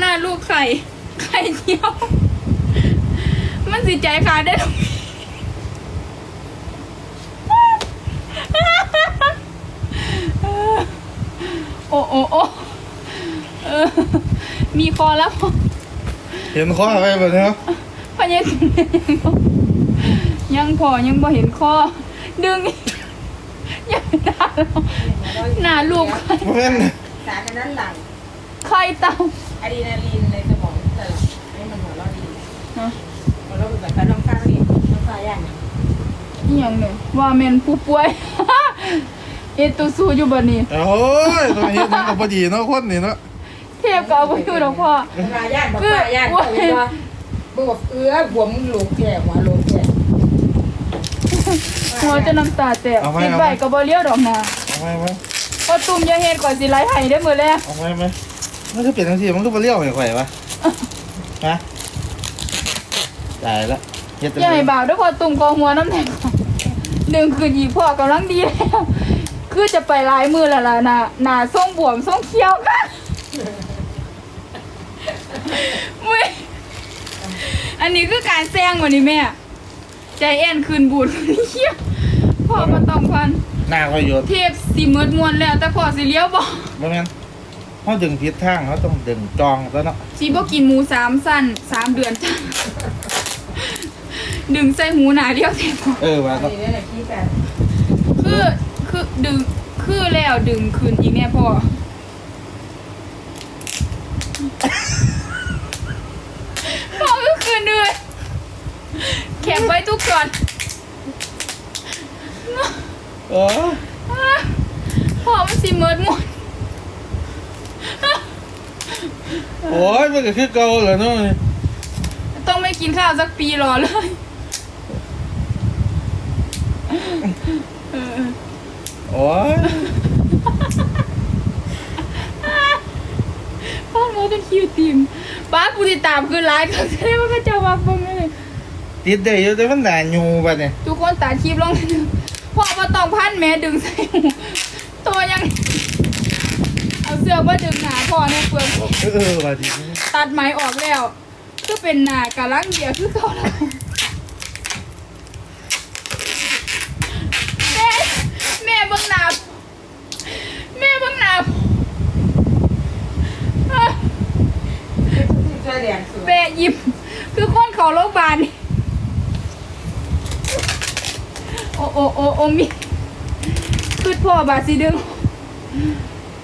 หน้าลูกไข่ไข่เจียว มันสิใจขาดได้หรอโอ้โอ้โอ้เออมีคอแล้วพอเห็นข้อไปแบบนี้ครับพยังยังพอยังพอเห็นคอดึงยังไม่ได้แล้วหน้าลูกไข่เพื่อนสารอันนั้นหลังไข่เต่า อะดรีนาลีนในสมองจะหลังให้มันหัวเราะดีฮะหัวเราะแบบการน้องฟ้าดีน้องฟ้าย่างอหย่างเนี่ยว่าแมนผู้ป่วย เอตุสูอยู่บันนี้โอ้ยตัวนี้มันก็พอดีเนาะคนนี่เนาะเทียบกับเอาไปอยู่ดอกพ่อ น้องฟ้าย่างน้องฟ้าย่างเขาเห็นว่าบึ้งบอกเอื้อหัวมึงหลูกแก่หัวหลูกแก่หัวจะน้ำตาแตกติดใบกับบอเลี้ยวดอกนาเอาไหมไหมพอตุ่มอยาเฮ็ดก่อนสิไล่ไห้ได้อมือแรกเอาไหมไหม มันก็เปลี่ยนทังทีมันก็มาเลี้ยวไม่ไหววะฮะตายละเฮ็ดจังอย่าเลให้ยบ่าวเด้วยพอตุ่มกองหัวน้ำแข็งดึงคืนอีกพ่อกำลังดีแล้วคือจะไปลายมือและล่ะหนาหนาส่งบวมส่งเขียวกันไม่อันนี้คือการแซงวันนี้แม่ใจแอนคืนบูดคืนเขียวพ่อมาต้องพันหน้าก็หยดเทพสีมืดมวนแล้วแต่พอสิเลี้ยวบอกบ่แม่น เขาดึงผิดทางเขาต้องดึงจองแล้วเนาะสีบอกกินหมูสามสั้นสามเดือนจ้ะดึงใส่หูหนาเดียวเทพอเออว่าอันเนาะนี้เนี่ยขี้แฟนคือคือดึงคือแล้วดึงคืนอีกแน่พ่อพ่อก็คืนด้วยแข็งไว้ทุกก่อนเออพ่อมันสิเมิดหมด โอ้ยมันก็คือเก่าเหรอเนาะต้องไม่กินข้าวสักปีรอเลยเออโอ้ยพ่อมาเป็นคิวทีมป้ากูติดตามคือไลฟ์เขาแสดงว่าเขาจะมาฟังเลยติดได้อยู่แต่มันหนาอยู่บัดเนี่ยทุกคนตัดคลิปลงเลยนะพ่อมาต้องพันแม่ดึงใส่หูตัวยัง เอาเสื้อมาดึงหนาพ่ อในเปลือกเออว่าดิตัดไหมออกแล้วคือเป็นหนากะลังเดียวคือเขาแล้วแม่แม่เบังหนาแม่เบังหนาอะช่วยแดงสุดแม่หยิบคือคนเขาโรงพยาบาลนี่โอโอโอโอมีคือพ่อบาดสิดึง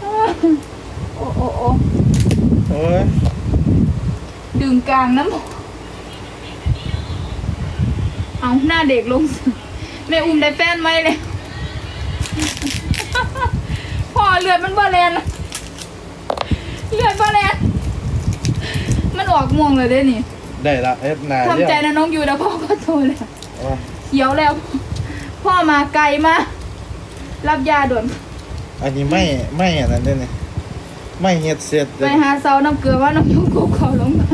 โอโอโอโอ้ยดึงกลางน้ำเอาหน้าเด็กลงสิแม่อุ้มได้แฟนไหมเลยพ่อเลือดมันบ่แลนอะเลือดบ่แลนมันออกม่วงเลยเด้นี่ได้ละเอ็ดหนาทำใจนะน้องอยู่นะพ่อก็โทรแล้วเอาเขียวแล้ว พ่อมาไกลมากรับยาด่วนอันนี้ไม่ไม่อันนั้นเด้เนี่ย ไม่เฮ็ดเสร็จไปหาเซาน้ำเกลือว่าน้องยุ่งกูเขาลงมา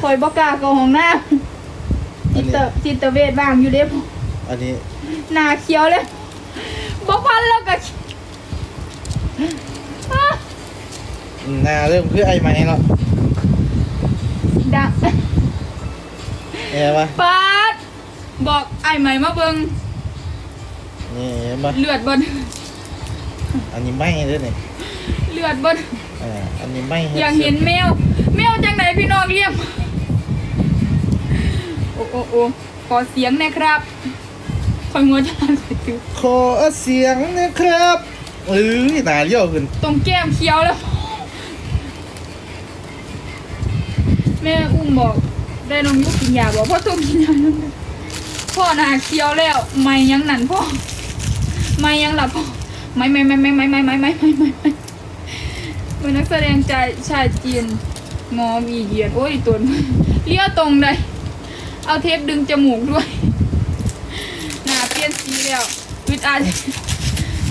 คอยบอกกล้าเกาห้องหน้าจิตจิตเวทบ้างอยู่เด้พ่ออันนี้หน้าเขียวเลยบ่พันแล้วก็อ้าหนาเริ่มคือไอ้ไม้แล้วดังเห็นปะปาดบอกไอ้ใหม่มาเบิงนี่เห็นปะเลือดบน อันนี้ไม่เด้อเนี่ยเลือดบนเอออันนี้ไม่เฮ็ดอยากเห็นแมว แมวจังไหนพี่น้องเรียกโอ้โอ้โอ้ขอเสียงหนะครับคอยงัวจะรันไปถือขอเสียงนะครับเอ้ยหนาเลี้ยวขึ้นตรงแก้มเคี้ยวแล้ว แม่อุ้มบอก ได้นมยุกกินยาบอกพ่อตุ้มกินยาแล้วนะพ่อหนาเคี้ยวแล้ว ไม่ยังนั่นพ่อ ไม่ยังหลับพ่อ ไม่ไม่ไม่ไม่ไม่ไม่ไม่ไม่ไม่ไม่ไม่เป็นนักแสดงใจชายจีนงอมีเหยียดโอ้ยตัวนี้เลี้ยวตรงเลยเอาเทปดึงจมูกด้วยหน้าเปลี่ยนสีแล้วอึดอัด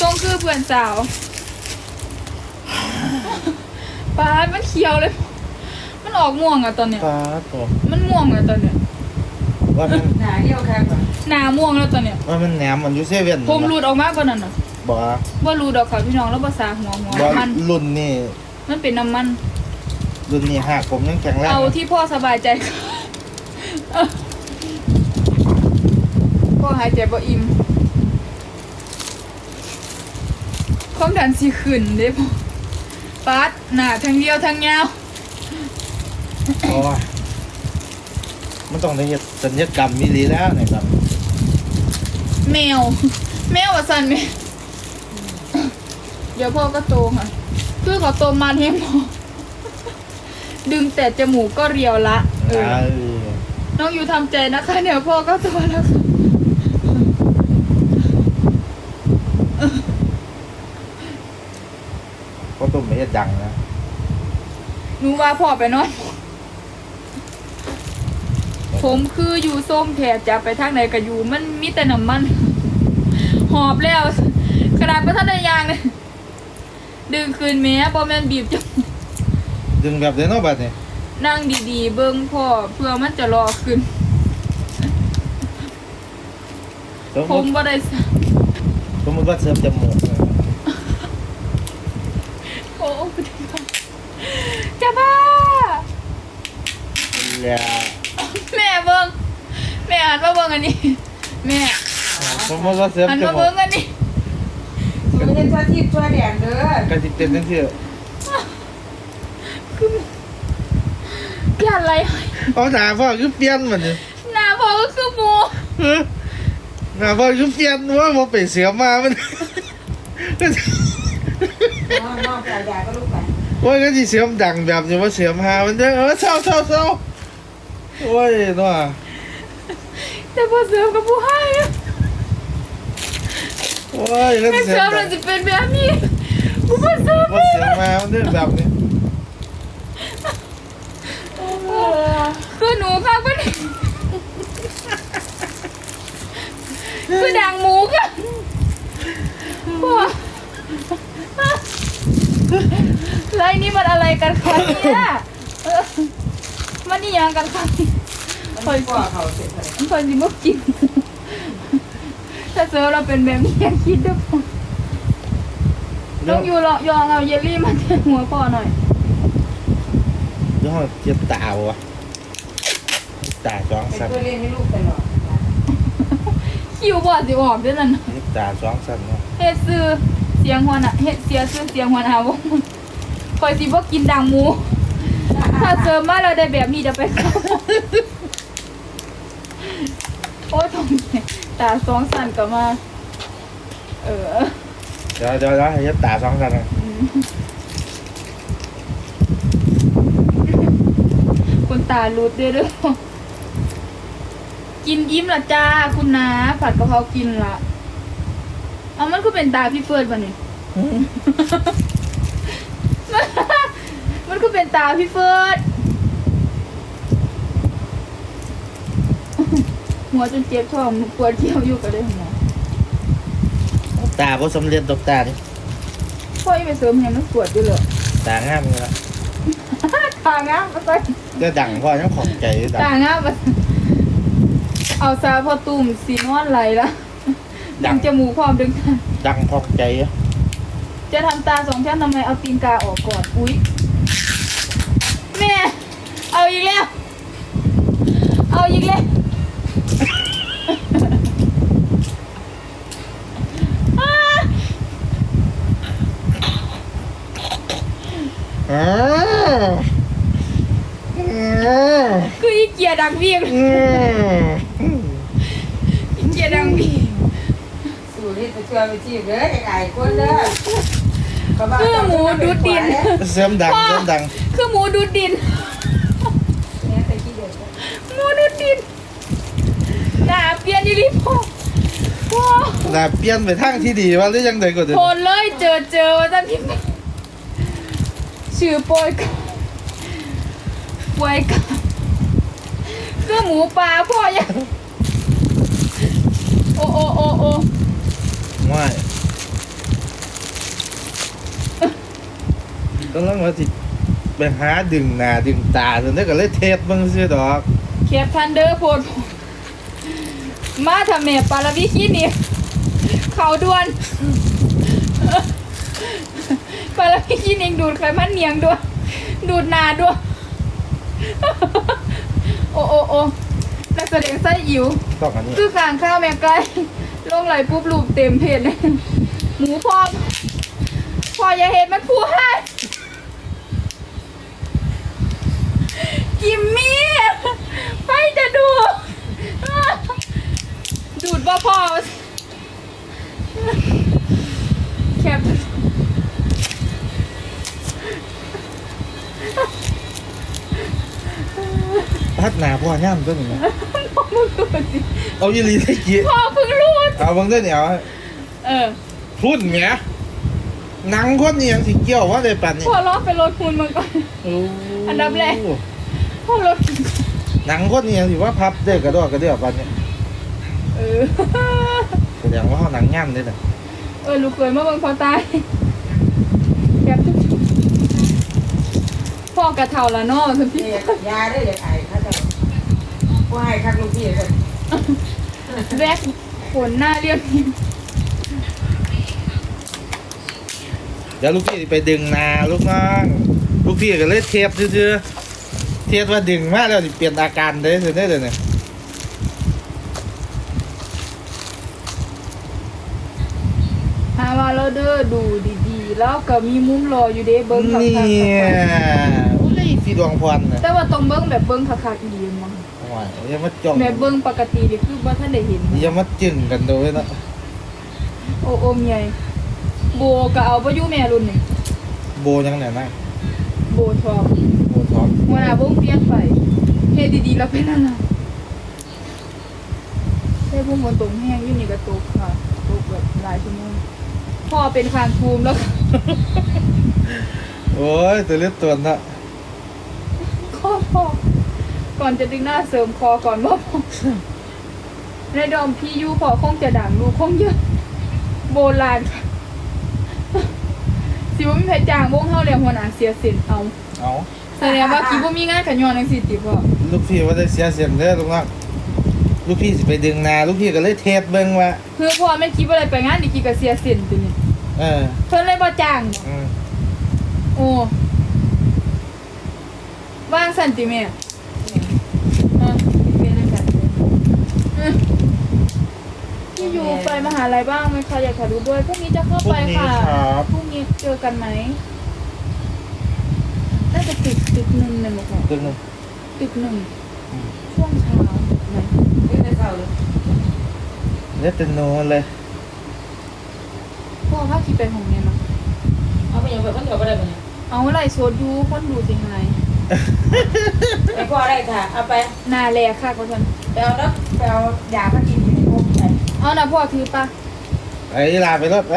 ทรงคือเพื่อนสาวปลาดมันเขียวเลย มันออกม่วงอะตอนเนี้ยฟ้าตัวมันม่วงอะตอนเนี้ย ว่ามันหนาเดียวครับหนาม่วงแล้วตอนเนี้ยว่ามันแหนมมันอยู่เซเว่นผมรูดออกมากกว่านั้นน่ะ บ่ว่าว่ารูดออกค่ะพี่น้องแล้วภาษาหัวหัวบ่มันรุ่นนี่มันเป็นน้ำมัน รุ่นนี้หักผมยังแข็งแรงเอานะที่พ่อสบายใจเออพ่อหายใจบ่อิ่มความดันสิขึ้นเด้พ่อปัดหน้าทั้งเดียวทั้งยาวโอ้ยมันต้องได้เฮ็ดสัญญกรรมมีหลีแล้วเนะครับแมว แมวว่าสั่นแมวเดี๋ยวพ่อก็โตค่ะคือเขาโตมาให้หมอดึงแต่จมูกก็เรียวละเอออ่าเออน้องอยู่ทำใจนะคะเดี๋ยวพ่อก็โตแล้วค่ะเพราะต้มไม่เฮ็ดดังนะหนูว่าพ่อไปนอนผมคืออยู่ส้มแผดจะไปทางไหนก็อยู่มันมีแต่น้ำมัน หอบแล้วขนาดประทันได้ยางเลย ดึงคืนแม้บอแมนบีบจมูกดึงแบบเดนอบัดนี่นั่งดีๆ เบิ้งพ่อเพื่อมันจะรอขึ้น สมผมมติบ่ได้สสมมติว่าเสริมจมูกนะโอ้จะบ้า แล้วแม่เบิ้งแม่หันมาเบิ้งอันนี้ แม่สมมติว่าเสริมหันจมามูเบิ้กงอันนี้มัน เป็นชาทิพย์ชาแดงเด้อก็สิเป็นจังซี่อย่าอะไรเอาหน้าพ่อคือเปลี่ยนเหมันนี่หน้าพ่อก็คือหมูเฮ้ยหน้าพ่อคือเปลี่ยนว่าบ่ไปเสียมามัน นองน้องจ่ายยาก็ลูกไปโอ้ยก็สิเสียมดังแบบนี้ว่าเสียมหามันเด้อเออเศร้าเศร้าเศร้าโอ้ยเนาะแต่พอเสริมกับผู้ให้อะ โอ้ยก็ไม่เสียเสริมมดัเรางจะเป็นแบบนี้กูพอเสริมว่าเสียมามันเด้อแบบนี้คือหนูค่ะก็นี่คือด่างหมูค่ะพ่อแล้วไอ้นี่มันอะไรกันคะเนี่ยเออมันนี่ยังกันคะเนี่ยมันพ่อเขาเสร็จเลยมันเคยสิมากิน ถ้าเจอเราเป็นแบบนี้อย่าคิดด้วยพ่อต้องอยู่รอยองเอาเยลลี่มาเทหัวพ่อหน่อยเดี๋ยวเจ็บตาวะตาสองเป็นสั้นเพื่อนเล่นให้ลูกตลอดคิวบอดสิออกด้วยนั่นน่ะเจ็บตาสองสั้นเนาะเฮ็ดซื้อเสียงหัวหน่ะเฮ็ดเสียซื้อเสียงหัวหน้าวงคอยสิบ่กินดังหมู ถ้าเจอมาเราได้แบบนี้จะไปเข้า โอ้ยทองตาสองสั่นกลับมา เออเดี๋ยวเดี๋ยวเดี๋ยวให้เจ็บตาสองสั้นนะคุณตารูดด้วยเด้อกินยิ้มละจ้า คุณนาผัดกะเพรากินละเอามันก็เป็นตาพี่เฟิร์ดวะนี่มันก็เป็นตาพี่เฟิร์ด หัวจนเจ็บท้องปวดเที่ยวอยู่กับเลยหัวตาบ่สำเร็จดอกตานี่พ่อยังไปเสริมให้มันปวดอยู่เลยตางามเลยละตางามมาใส่จะดังพ่อยังของใจอยู่ดังตางามมาเอาซาพอตุ่มสีนอนไหลละดัดึงงจมูกพร้อมดึงดังพองใจอะจะทำตาสองชั้นทำไมเอาตีนกาออกก่อนอุ๊ยแม่เอาอีกแล้วเอาอีกแล้ว อ้าวอ้าวคืออีเกียดังเวียงอืมอีเกียดังเวียงสู่ที่จะช่วยไปจีบเด้อไก่คนเด้อเสียมดังเสียมดัง คือหมูดูดดินเนี่ยแต่ขี้เด็กหมูดูดดินหน้าเปลี่ยนอีหลีพ่อพ่อน่าเปลี่ยนไปทางที่ดีว่าหรือยังไงก็เดี๋ยวโพนเลยเจอเจอว่าจะพิมพ์ ชื่อโปรยกับปวยกับคือหมูปลาพ่อยังโอโอโอโอไม่ก็ลังว่าสิไปหาดึงหน้าดึงตาจนได้ก็เลยเทสเบิ่งซื่อดอกเขียบทันเดอร์โพดมาทำเมปาลาวิคีนี่เขาด่วน ไป ไปแล้วพี่ กินเองดูดไขมันเนียงด้วย ดูดหนาด้วย โอ้โอ้โอ้นักแสดงไส้อิ๋วต้องอันนี้คือกลางข้าวแม่ไก่ลงไหลปุ๊บลูบเต็มเพจเลยหมูพอพออย่าเห็นมันพูให้กิมมี่ไฟจะดูดดูดบ่พอแคบ พัดหนาพ่อย่ำตัวนี้นะพ่อมึงดูดสิเอายีรีได้กี่พ่อเพิ่งรูดเอาเบางเด้อเนี่ยเอาเออพุ่นเนี้ยหนังคนนี่ยังสิเกี่ยวว่าได้ปันนี่พ่อล้อไปรถคุณมาก่อนโอ้อันดับแรกพ่อรถหนังคนนี่ยังสิว่าพับได้กระดอกกระเดี่ยวปันนี่เออแสดงว่าเขาหนังย่ำได้เลยเออลูกเคยมาเบิ่งพอตายแกบทุกพ่อกระเท่าละเนาะสัพี่นี่ยาได้เลยไอ้เขาจะ ว่าให้คักลูกพี่เลยแบกขนหน้าเรียบนิ้วเดี๋ยวลูกพี่ไปดึงนาลูกน้องลูกพี่ก็เลยเทปซื่อๆเทปว่าดึงมากแล้วสิเปลี่ยนอาการได้เลยได้เลยเนี่ยหาว่าเราเด้อดูดีๆ แล้วก็มีมุมรออยู่เด้เบิ่งคักนี่ๆโอ้ยสีดวงพรนะแต่ว่าต้องเบิ่งแบบเบิ่งคักๆอีหลีมั้งโอ้ยอย่ามาจ้องแบบเบิ่งปกตินี่คือบ่ทันได้เห็นอย่ามาจึงกันโดยเนาะโอ้โอมใหญ่โบก็เอาบ่อยู่แม่รุ่นนี่โบยังไหนนะโบชอบโบท็อปหัวหน้าวงเปลี่ยนไปเฮ็ดดีๆแล้วเป็นอะไรได้พุ่งบนตรงแห้งอยู่นี่ก็ตกค่ะตกแบบหลายชั่วโมงพ่อเป็นคางภูมิแล้วก็โอ้ยตัวเล็กตัวน่ะข้อพ่อ ก่อนจะดึงหน้าเสริมคอก่อนว่าพ่อในดอมพี่ยูพอคงจะด่างลูกคงเยอะ โบราณค่ะสิว่ามีแพจางวงเฮาแล้วหัวหน้าเสียสินเอาเอาแสดงว่ากี่บ่มีงานกันย้อนจังซี่ติพ่อลูกพี่ว่าได้เสียเสียงเด้อลูกน้องลูกพี่สิไปดึงนาลูกพี่ก็เลยเทปเบิ่งว่าคือพ่อแม่คิดว่าอะไรไปงานดีกี่ก็เสียสินตินี่เออเพิ่นเลยบ่จ้างอืมโอ้ว่างสันติแม่อะเป็นจังซั่นอืมพี่อ ยู่ไปมหาลัยบ้างไหมคะอยากถ่ายรูปด้วยพรุ่งนี้จะเข้าพรุ่ไปงนี้ค่ะครับ พรุ่งนี้เจอกันไหมน่าจะตึกตึกหนึ่งเลยมั้งคะตึงหนึงตึกหนึ่งอืมช่วงเช้าไหมนี่ในเสาเลยเล็กเป็นโนเลยพ่อพาขี่ไปของเนี่ยมั้งเอาไปยังแบบคนเดียวก็ได้ปะเนี่ยเอาไรโซดยูคนดูสิหายไอ้พ่อได้ค่ะ เอาไปหนาแลค่ะเขาชนไปเอาเนาะไปเอายามากิน เอานะพ่อถือปะไอ้ลาไปรถไป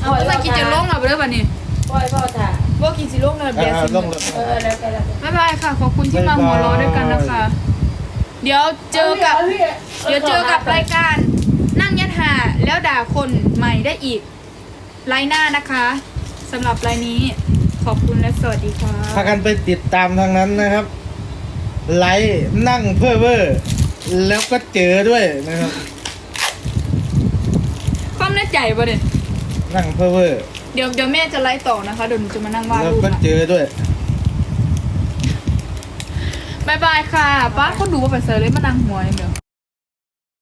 เอาไปกินจะลงหรอเด้อบัดนี้พ่อให้พ่อถ่าบ่กินสิลงเลยเอเบียร์อสิลงรถเออแล้วไปแล้วไปบ๊ายบายค่ะ ขอบคุณที่มาหัวเร้อด้วยกันนะคะ เดี๋ยวเจอกับ เดี๋ยวเจอกับรายการ นั่งยัดหาแล้วด่าคนใหม่ได้อีกไลน์หน้านะคะสำหรับไลน์นี้ขอบคุณและสวัสดีค่ะพากันไปติดตามทางนั้นนะครับ ไลฟ์นั่งเพื่อเวอร์แล้วก็เจอด้วยนะครับความแน่ ใจปะเนี่ย นั่งเพื่อเวอร์เดี๋ยวเดี๋ยวแม่จะไลฟ์ต่อนะคะเดี๋ยวหนูจะมานั่งวาดแล้วรูปก็นะเจอด้วย บายบายค่ะป้าคนดูว่าไปเซอร์เลยมานั่งหัวเนี่ยเดี๋ยว